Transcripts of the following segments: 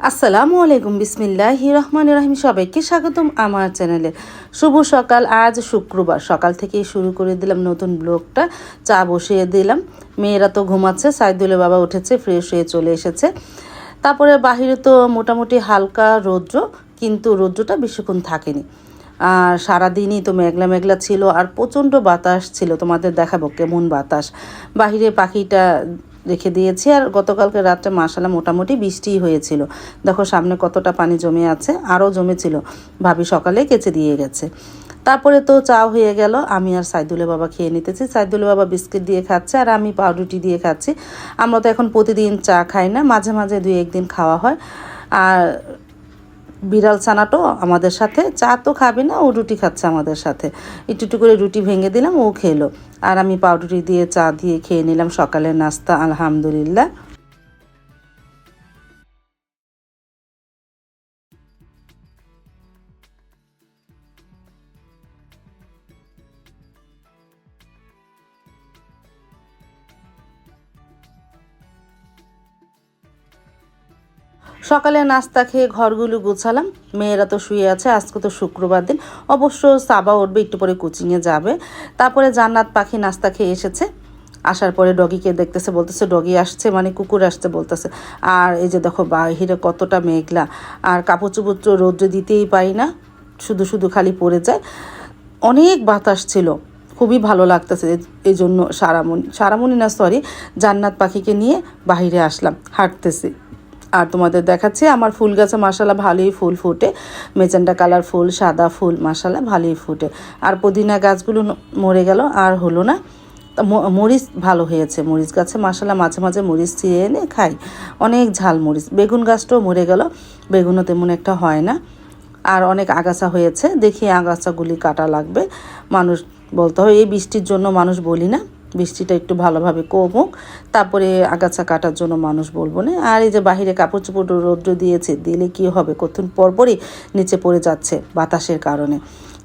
আসসালামু আলাইকুম বিসমিল্লাহ রহমান রহিম। সবাইকে স্বাগতম আমার চ্যানেলে। শুভ সকাল, আজ শুক্রবার। সকাল থেকেই শুরু করে দিলাম নতুন ব্লগটা। চা বসিয়ে দিলাম। মেয়েরা তো ঘুমাচ্ছে, সাইদুলের বাবা উঠেছে ফ্রেশ হয়ে চলে এসেছে। তারপরে বাহিরে তো মোটামুটি হালকা রৌদ্র, কিন্তু রৌদ্রটা বেশিক্ষণ থাকেনি। আর সারাদিনই তো মেঘলা মেঘলা ছিল, আর প্রচণ্ড বাতাস ছিল। তোমাদের দেখাবো কেমন বাতাস। বাহিরে পাখিটা রেখে দিয়েছি আর গতকালকে রাত্রে মাসালা মোটামুটি বৃষ্টি হয়েছিল। দেখো সামনে কতটা পানি জমে আছে, আরও জমেছিল। ভাবি সকালে কেচে দিয়ে গেছে। তারপরে তো চা হয়ে গেল, আমি আর সাইদুলে বাবা খেয়ে নিতেছি। সাইদুলে বাবা বিস্কিট দিয়ে খাচ্ছে আর আমি পাউরুটি দিয়ে খাচ্ছি। আমরা তো এখন প্রতিদিন চা খাই না, মাঝে মাঝে দুই একদিন খাওয়া হয়। আর বিড়াল ছানাটো আমাদের সাথে, চা তো খাবে না, ও রুটি খাচ্ছে আমাদের সাথে। একটু একটু করে রুটি ভেঙে দিলাম, ও খেলো। আর আমি পাউরুটি দিয়ে চা দিয়ে খেয়ে নিলাম সকালের নাস্তা, আলহামদুলিল্লাহ। সকালে নাস্তা খেয়ে ঘরগুলো গোছালাম। মেয়েরা তো শুয়ে আছে, আজকে তো শুক্রবার দিন। অবশ্য সাবা উঠবে, একটু পরে কোচিংয়ে যাবে। তারপরে জান্নাত পাখি নাস্তা খেয়ে এসেছে। আসার পরে ডগিকে দেখতেছে, বলতেছে, ডগি আসছে মানে কুকুর আসছে, বলতেছে। আর এই যে দেখো, বাহিরে কতটা মেঘলা। আর কাপড় চুপড় রৌদ্রে দিতেই পারি না, শুধু শুধু খালি পড়ে যায়। অনেক বাতাস ছিল, খুবই ভালো লাগতেছে। এই জন্য সারামণি সারামণি না সরি জান্নাত পাখিকে নিয়ে বাহিরে আসলাম, হাঁটতেছি। আর তোমাদের দেখাচ্ছি, আমার ফুল গাছে মাসালা ভালোই ফুল ফুটে। মেজেন্ডা কালার ফুল, সাদা ফুল মাসালা ভালোই ফুটে। আর পুদিনা গাছগুলো মরে গেল, আর হলো না। মরিচ ভালো হয়েছে, মরিচ গাছে মাসালা মাঝে মাঝে মরিচ ছিঁড়ে এনে খাই। অনেক ঝাল মরিচ। বেগুন গাছটাও মরে গেল, বেগুনও তেমন একটা হয় না। আর অনেক আগাছা হয়েছে, দেখি আগাছাগুলি কাটা লাগবে। মানুষ বলতে হয়, এই বৃষ্টির জন্য মানুষ বলি না। বৃষ্টিটা একটু ভালোভাবে কমুক, তারপরে আগাছা কাটার জন্য মানুষ বলব না। আর এই যে বাহিরে কাপড় চোপড় রৌদ্র দিয়েছে, দিলে কি হবে? কতক্ষণ পরপরই নিচে পড়ে যাচ্ছে বাতাসের কারণে।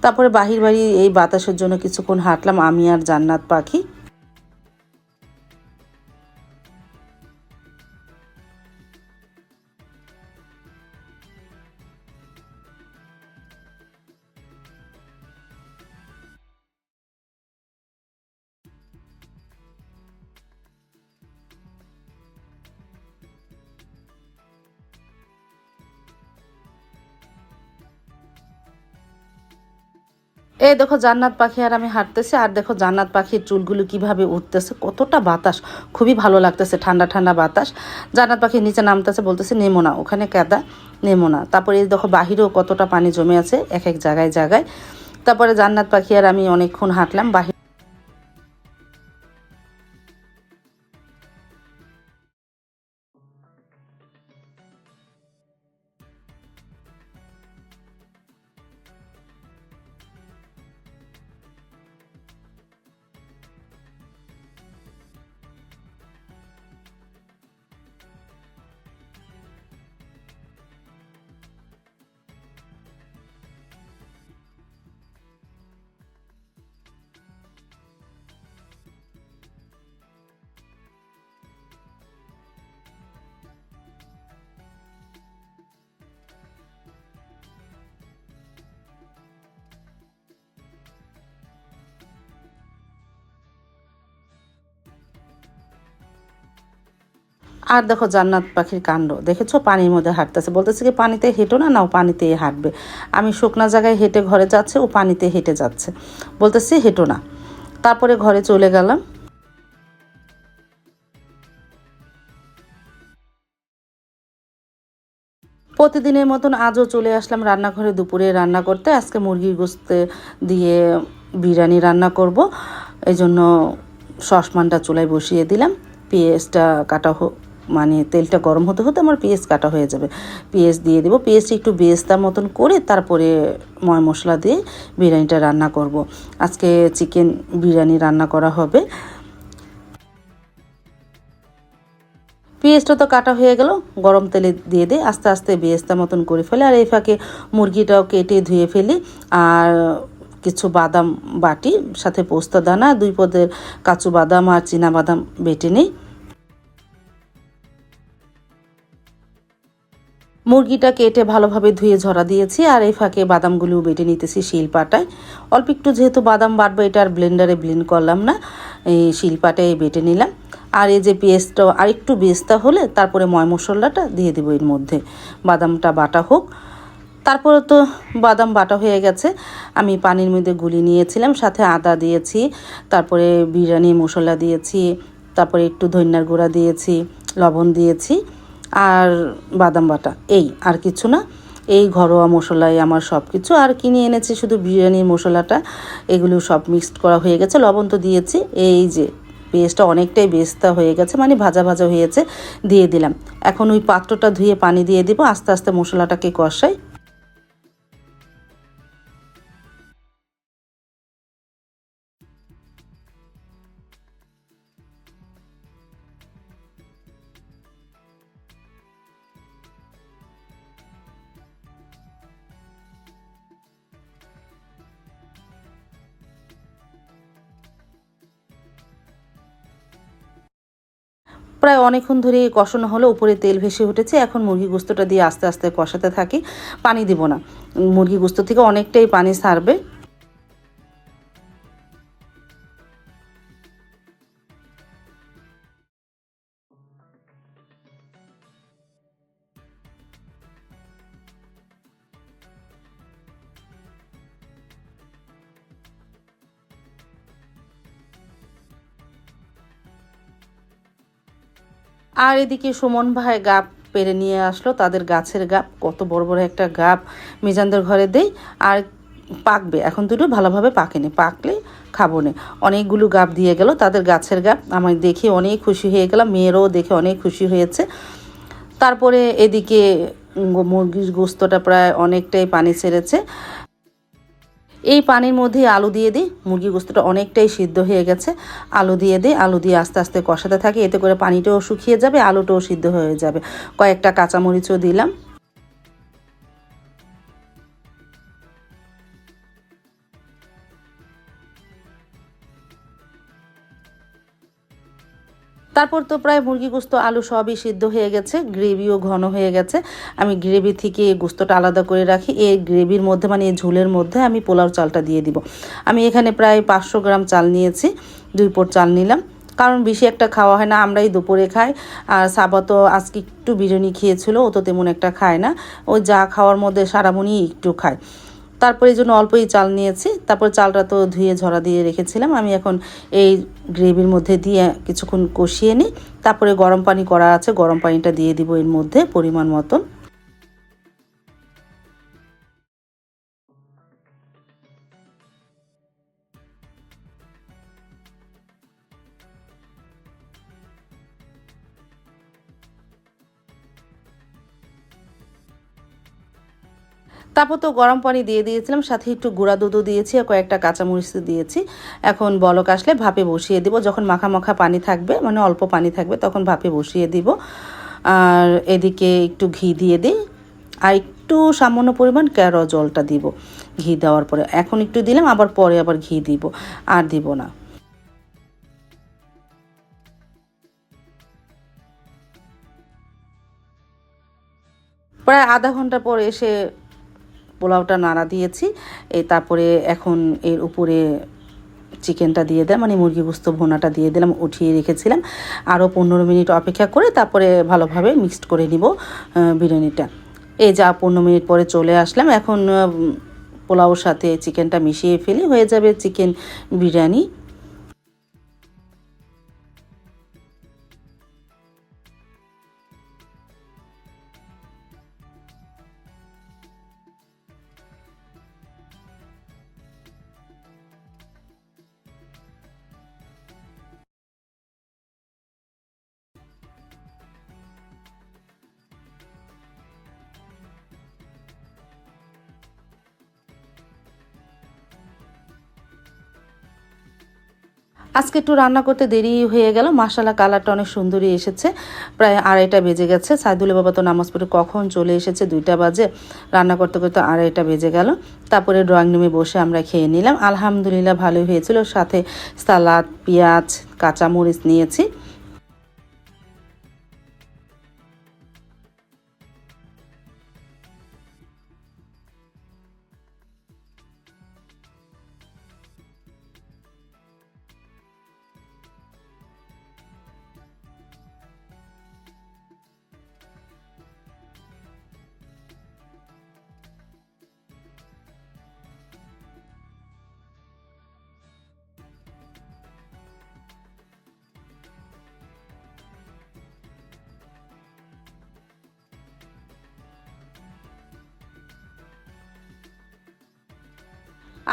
তারপরে বাহির বাড়ি এই বাতাসের জন্য কিছুক্ষণ হাঁটলাম, আমি আর জান্নাত পাখি। এই দেখো জান্নাত পাখি আর আমি হাঁটতেছি, আর দেখো জান্নাত পাখির চুলগুলো কীভাবে উঠতেছে, কতটা বাতাস। খুবই ভালো লাগতেছে, ঠান্ডা ঠান্ডা বাতাস। জান্নাত পাখি নিচে নামতেছে, বলতেছে, নেমো না, ওখানে কেদা, নেমো না। তারপরে এই দেখো বাহিরেও কতটা পানি জমে আছে, এক এক জায়গায় জায়গায়। তারপরে জান্নাত পাখি আর আমি অনেকক্ষণ হাঁটলাম, বাহির আর দেখো জান্নাত পাখির কাণ্ড। দেখেছ? পানির মধ্যে হাঁটতেছে। বলতেছে কি, পানিতে হেঁটো না না ও পানিতে হাঁটবে। আমি শুকনা জায়গায় হেঁটে ঘরে যাচ্ছে, ও পানিতে হেঁটে যাচ্ছে। বলতেছে, হেঁটো না। তারপরে ঘরে চলে গেলাম। প্রতিদিনের মতন আজও চলে আসলাম রান্নাঘরে দুপুরে রান্না করতে। আজকে মুরগির গোস্তে দিয়ে বিরিয়ানি রান্না করব। এই জন্য সসমানটা চুলায় বসিয়ে দিলাম। পেঁয়াজটা কাটা হোক মানে তেলটা গরম হতে হতে আমার পেঁয়াজ কাটা হয়ে যাবে। পেঁয়াজ দিয়ে দেবো। পেঁয়াজটা একটু বেস্তার মতন করে তারপরে ময় মশলা দিয়ে বিরিয়ানিটা রান্না করব। আজকে চিকেন বিরিয়ানি রান্না করা হবে। পেঁয়াজটা তো কাটা হয়ে গেল। গরম তেলে দিয়ে দিয়ে আস্তে আস্তে বেস্তা মতন করে ফেলে। আর এই ফাঁকে মুরগিটাও কেটে ধুয়ে ফেলি। আর কিছু বাদাম বাটি, সাথে পোস্তা দানা, দুই পদের কাঁচু বাদাম আর চীনা বাদাম বেটে নিই। মুরগিটা কেটে ভালোভাবে ধুয়ে ঝরা দিয়েছি আর এই ফাঁকে বাদামগুলিও বেটে নিতেছি শিলপাটায়। অল্প একটু যেহেতু বাদাম বাটবো, এটা আর ব্লেন্ডারে ব্লেন্ড করলাম না, এই শিলপাটায় বেটে নিলাম। আর এই যে পেস্টটা আর একটু বেস্তা হলে তারপরে ময় মশলাটা দিয়ে দেবো এর মধ্যে। বাদামটা বাটা হোক। তারপরে তো বাদাম বাটা হয়ে গেছে। আমি পানির মধ্যে গুলি নিয়েছিলাম, সাথে আদা দিয়েছি, তারপরে বিরিয়ানি, মশলা দিয়েছি, তারপরে একটু ধনিয়ার গুঁড়া দিয়েছি, লবণ দিয়েছি। আর বাদাম বাটা, এই আর কিছু না। এই ঘরোয়া মশলাই, আমার সব কিছু আর কিনে এনেছি শুধু বিরিয়ানির মশলাটা, এগুলো সব মিক্সড করা হয়ে গেছে। লবণ তো দিয়েছি। এই যে, পেস্টটা অনেকটাই বেস্তা হয়ে গেছে মানে ভাজা ভাজা হয়েছে, দিয়ে দিলাম। এখন ওই পাত্রটা ধুয়ে পানি দিয়ে দিব, আস্তে আস্তে মশলাটাকে কষাই। প্রায় অনেকক্ষণ ধরে কষানো হলো, উপরে তেল ভেসে উঠেছে। এখন মুরগি গোস্তটা দিয়ে আস্তে আস্তে কষাতে থাকি, পানি দিব না। মুরগি গোস্ত থেকে অনেকটাই পানি ছাড়বে আর এদিকে সুমন ভাই গাপ পেরে নিয়ে আসলো, তাদের গাছের গাপ কত বড় বড় একটা গাপ মিজানদের ঘরে দেই, আর পাকবে। এখন দুটো ভালোভাবে পাকেনি, পাকলে খাব না। অনেকগুলো গাপ দিয়ে গেল, তাদের গাছের গাপ আমি দেখে অনেক খুশি হয়ে গেলাম, মেয়েরও দেখে অনেক খুশি হয়েছে। তারপরে এদিকে মুরগির গোস্তটা প্রায় অনেকটাই পানি ছেড়েছে এই পানির মধ্যে আলু দিয়ে দিই। মুরগি গোস্তটা অনেকটাই সিদ্ধ হয়ে গেছে। আলু দিয়ে দিই, আলু দিয়ে আস্তে আস্তে কষাতে থাকে। এতে করে পানিটাও শুকিয়ে যাবে, আলুটাও সিদ্ধ হয়ে যাবে। কয়েকটা কাঁচামরিচও দিলাম। তারপর তো প্রায় মুরগি গোস্ত, আলু সবই সিদ্ধ হয়ে গেছে, গ্রেভিও ঘন হয়ে গেছে। আমি গ্রেভি থেকে গোস্তটা আলাদা করে রাখি, এই গ্রেভির মধ্যে মানে এই ঝোলের মধ্যে আমি পোলাও চালটা দিয়ে দিব। আমি এখানে প্রায় পাঁচশো গ্রাম চাল নিয়েছি, দুই পোট চাল নিলাম। কারণ বেশি একটা খাওয়া হয় না, আমরাই দুপুরে খাই। আর সাবা তো আজকে একটু বিরিয়ানি খেয়েছিল, ও তো তেমন একটা খায় না। ও যা খাওয়ার মধ্যে সারামণি একটু খায়। তারপরে এই জন্য অল্পই চাল নিয়েছি। তারপর চালটা তো ধুয়ে ঝরা দিয়ে রেখেছিলাম। আমি এখন এই গ্রেভির মধ্যে দিয়ে কিছুক্ষণ কষিয়ে নিই। তারপরে গরম পানি করা আছে। গরম পানিটা দিয়ে দিব এর মধ্যে পরিমাণ মতন। তারপর তো গরম পানি দিয়ে দিয়েছিলাম, সাথে একটু গুঁড়া দুধও দিয়েছি আর কয়েকটা কাঁচামরিচ দিয়েছি। এখন বলক আসলে ভাপে বসিয়ে দিব, যখন মাখা মাখা পানি থাকবে মানে অল্প পানি থাকবে, তখন ভাপে বসিয়ে দিব। আর এদিকে একটু ঘি দিয়ে দিই, আর একটু সামান্য পরিমাণ ক্যারো জলটা দিব ঘি দেওয়ার পরে। এখন একটু দিলাম, আবার পরে আবার ঘি দিব, আর দিব না। প্রায় আধা ঘণ্টা পর এসে পোলাওটা নাড়া দিয়েছি। এই তারপরে এখন এর উপরে চিকেনটা দিয়ে দেয় মানে মুরগি গুস্ত ভোনাটা দিয়ে দিলাম, উঠিয়ে রেখেছিলাম। আরও পনেরো মিনিট অপেক্ষা করে তারপরে ভালোভাবে মিক্সড করে নিব বিরিয়ানিটা। এই যা পনেরো মিনিট পরে চলে আসলাম। এখন পোলাওর সাথে চিকেনটা মিশিয়ে ফেলি, হয়ে যাবে চিকেন বিরিয়ানি। আজকে একটু রান্না করতে দেরি হয়ে গেল। মাসালা কালারটা অনেক সুন্দরই এসেছে। প্রায় আড়াইটা বেজে গেছে। সাইদুল বাবা তো নামাজ পড়ে কখন চলে এসেছে? দুইটা বাজে। রান্না করতে করতে আড়াইটা বেজে গেল। তারপরে ড্রয়িং রুমে বসে আমরা খেয়ে নিলাম। আলহামদুলিল্লাহ, ভালোই হয়েছিল। সাথে সালাদ, পেঁয়াজ, কাঁচামরিচ নিয়েছি।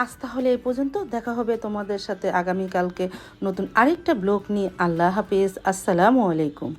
আজ তাহলে এই পর্যন্ত। দেখা হবে তোমাদের সাথে আগামীকালকে নতুন আরেকটা ব্লগ নিয়ে। আল্লাহ হাফিজ। আসসালামু আলাইকুম।